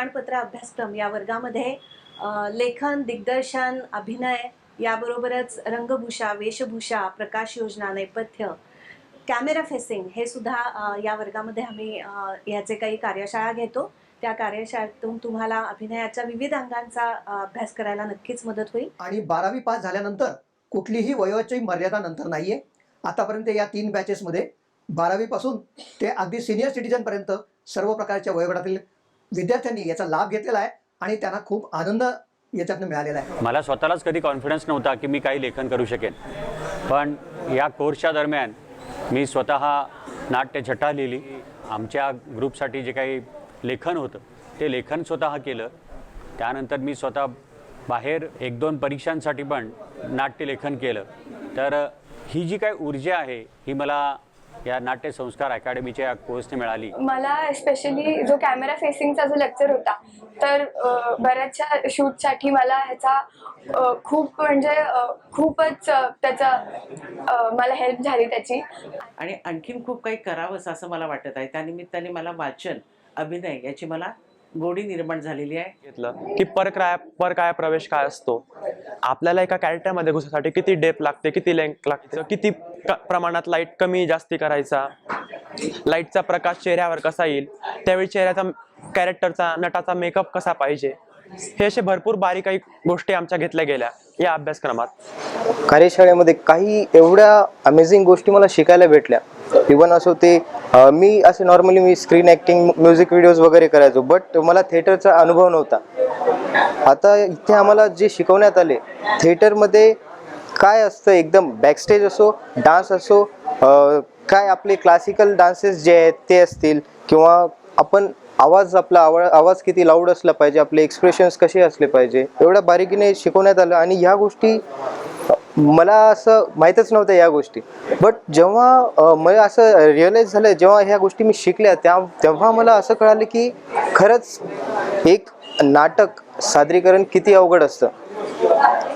प्रमाणपत्र अभ्यासक्रम या वर्गामध्ये लेखन दिग्दर्शन अभिनय याबरोबरच रंगभूषा वेशभूषा प्रकाश योजना नेपथ्य कॅमेरा फेसिंग हे सुद्धा या वर्गामध्ये आम्ही याचे काही कार्यशाळा घेतो. त्या कार्यशाळेतून तुम्हाला अभिनयाच्या विविध अंगांचा अभ्यास करायला नक्कीच मदत होईल. आणि बारावी पास झाल्यानंतर कुठलीही वयोची मर्यादा नंतर नाहीये. आतापर्यंत या तीन बॅचेसमध्ये बारावीपासून ते अगदी सिनियर सिटीजनपर्यंत सर्व प्रकारच्या वयोगटातील विद्यार्थ्यांनी याचा लाभ घेतलेला आहे आणि त्यांना खूप आनंद याच्यातनं मिळालेला आहे. मला स्वतःलाच कधी कॉन्फिडन्स नव्हता की मी काही लेखन करू शकेन. पण या कोर्सच्या दरम्यान मी स्वतः नाट्यछटा लिहिली. आमच्या ग्रुपसाठी जे काही लेखन होतं ते लेखन स्वतः केलं. त्यानंतर मी स्वतः बाहेर एक दोन परीक्षांसाठी पण नाट्यलेखन केलं. तर ही जी काही ऊर्जा आहे ही मला या नाट्य संस्कार अकॅडमीच्या या कोर्सने मिळाली. मला स्पेशली जो कॅमेरा फेसिंगचा जो लेक्चर होता तर बऱ्याचशा शूटसाठी मला ह्याचा खूप म्हणजे खूपच त्याचा मला हेल्प झाली त्याची. आणि आणखीन खूप काही करावंसं असं मला वाटत आहे. त्यानिमित्ताने मला वाचन अभिनय याची मला गोडी निर्माण झालेली आहे. घेतलं. की परकाया परकाया प्रवेश काय असतो? आपल्याला एका कॅरेक्टरमध्ये घुसण्यासाठी किती डेप लागते किती लेंथ लागते किती प्रमाणात लाइट कमी जास्ती करायचा? लाईटचा प्रकाश चेहऱ्यावर कसा येईल? त्यावेळी चेहऱ्याचा कॅरेक्टरचा नटाचा मेकअप कसा पाहिजे? हे असे भरपूर बारीकाई गोष्टी आमच्या घेतल्या गेल्या या अभ्यासक्रमात. कार्यशाळेमध्ये काही एवढ्या अमेझिंग गोष्टी मला शिकायला भेटल्या. इवन असो ते मी असे नॉर्मली मी स्क्रीन ॲक्टिंग म्युझिक व्हिडिओज वगैरे करायचो बट मला थिएटरचा अनुभव नव्हता. आता इथे आम्हाला जे शिकवण्यात आले थिएटरमध्ये काय असतं एकदम बॅकस्टेज असो डान्स असो काय आपले क्लासिकल डान्सेस जे आहेत ते असतील किंवा आपण आवाज आपला आवा आवाज किती लाऊड असला पाहिजे आपले एक्सप्रेशन्स कसे असले पाहिजे एवढ्या बारीकीने शिकवण्यात आलं आणि ह्या गोष्टी मला असं माहीतच नव्हतं या गोष्टी. बट जेव्हा मला असं रिअलाईज झालं जेव्हा ह्या गोष्टी मी शिकल्या त्या तेव्हा मला असं कळालं की खरंच एक नाटक सादरीकरण किती अवघड असतं?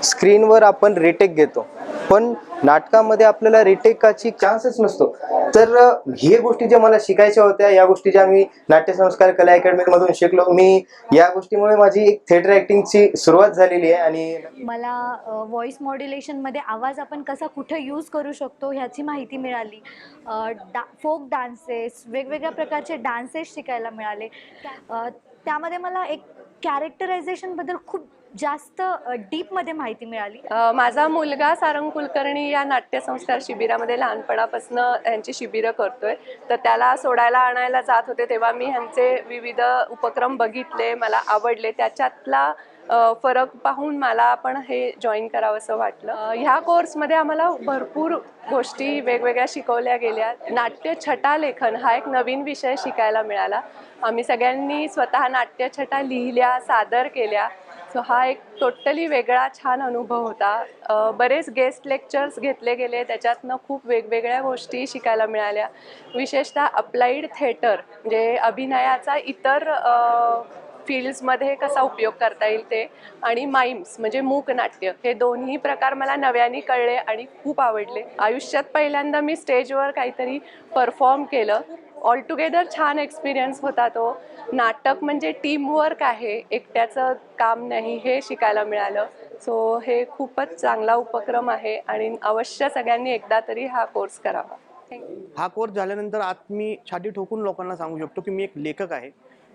स्क्रीनवर आपण रिटेक घेतो. पण नाटकामध्ये आपल्याला रिटेकाची चान्सच नसतो. तर हे गोष्टी ज्या मला शिकायच्या होत्या या गोष्टी ज्या मी नाट्यसंस्कार कला अकॅडमी मधून शिकलो मी या गोष्टीमुळे माझी एक थिएटर ऍक्टिंगची सुरुवात झालेली आहे आणि मला व्हॉइस मॉड्युलेशनमध्ये आवाज आपण कसा कुठं यूज करू शकतो ह्याची माहिती मिळाली. डा फोक डान्सेस वेगवेगळ्या प्रकारचे डान्सेस शिकायला मिळाले. त्यामध्ये मला एक कॅरेक्टरायझेशनबद्दल खूप जास्त डीपमध्ये माहिती मिळाली. माझा मुलगा सारंग कुलकर्णी या नाट्यसंस्कार शिबिरामध्ये लहानपणापासून यांची शिबिरं करतोय. तर त्याला सोडायला आणायला जात होते तेव्हा मी ह्यांचे विविध उपक्रम बघितले मला आवडले. त्याच्यातला फरक पाहून मला पण हे जॉईन करावं असं वाटलं ह्या कोर्समध्ये आम्हाला भरपूर गोष्टी वेगवेगळ्या शिकवल्या गेल्या. नाट्य छटा लेखन हा एक नवीन विषय शिकायला मिळाला. आम्ही सगळ्यांनी स्वतः नाट्यछटा लिहिल्या सादर केल्या. सो हा एक टोटली वेगळा छान अनुभव होता. बरेच गेस्ट लेक्चर्स घेतले गेले. त्याच्यातनं खूप वेगवेगळ्या गोष्टी शिकायला मिळाल्या. विशेषतः अप्लाइड थिएटर म्हणजे अभिनयाचा इतर फील्ड्समध्ये कसा उपयोग करता येईल ते आणि माइम्स म्हणजे मूक नाट्य हे दोन्ही प्रकार मला नव्याने कळले आणि खूप आवडले. आयुष्यात पहिल्यांदा मी स्टेजवर काहीतरी परफॉर्म केलं. ऑल टुगेदर छान एक्सपिरियन्स होता तो. नाटक म्हणजे टीमवर्क आहे. एकट्याचं काम नाही हे शिकायला मिळालं. सो हे खूपच चांगला उपक्रम आहे आणि अवश्य सगळ्यांनी एकदा तरी हा कोर्स करावा. थँक्यू हा कोर्स झाल्यानंतर आज मी छाती ठोकून लोकांना सांगू शकतो की मी एक लेखक आहे.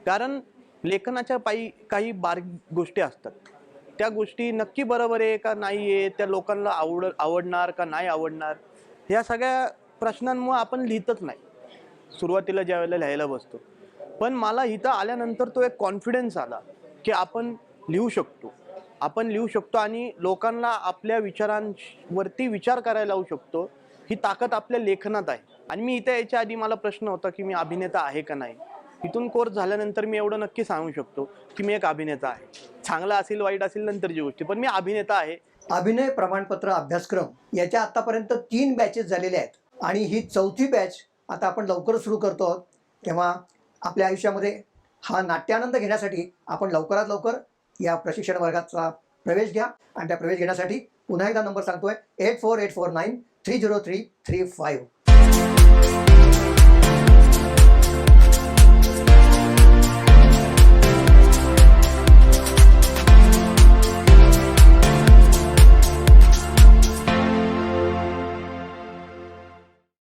कारण लेखनाच्या पायी काही बारीक गोष्टी असतात. त्या गोष्टी नक्की बरोबर आहे का नाही आहे त्या लोकांना आवड आवडणार का नाही आवडणार ह्या सगळ्या प्रश्नांमुळे आपण लिहितच नाही. सुरुवातीला ज्या वेळेला लिहायला बसतो. पण मला इथं आल्यानंतर तो एक कॉन्फिडन्स आला की आपण लिहू शकतो. आपण लिहू शकतो आणि लोकांना आपल्या विचारांवरती विचार करायला लावू शकतो. ही ताकद आपल्या लेखनात आहे. आणि मी इथे यायच्या आधी मला प्रश्न होता की मी अभिनेता आहे का नाही? इथून कोर्स झाल्यानंतर मी एवढं नक्की सांगू शकतो की मी एक अभिनेता आहे. चांगला असेल वाईट असेल नंतरची गोष्टी पण मी अभिनेता आहे. अभिनय प्रमाणपत्र अभ्यासक्रम याच्या आतापर्यंत तीन बॅचेस झालेल्या आहेत. आणि ही चौथी बॅच आता आपण लवकर सुरू करतो आहोत. तेव्हा आपल्या आयुष्यामध्ये हा नाट्यानंद घेण्यासाठी आपण लवकरात लवकर या प्रशिक्षण वर्गाचा प्रवेश घ्या. आणि त्या प्रवेश घेण्यासाठी पुन्हा एकदा नंबर सांगतोय eight four eight four nine three zero three three five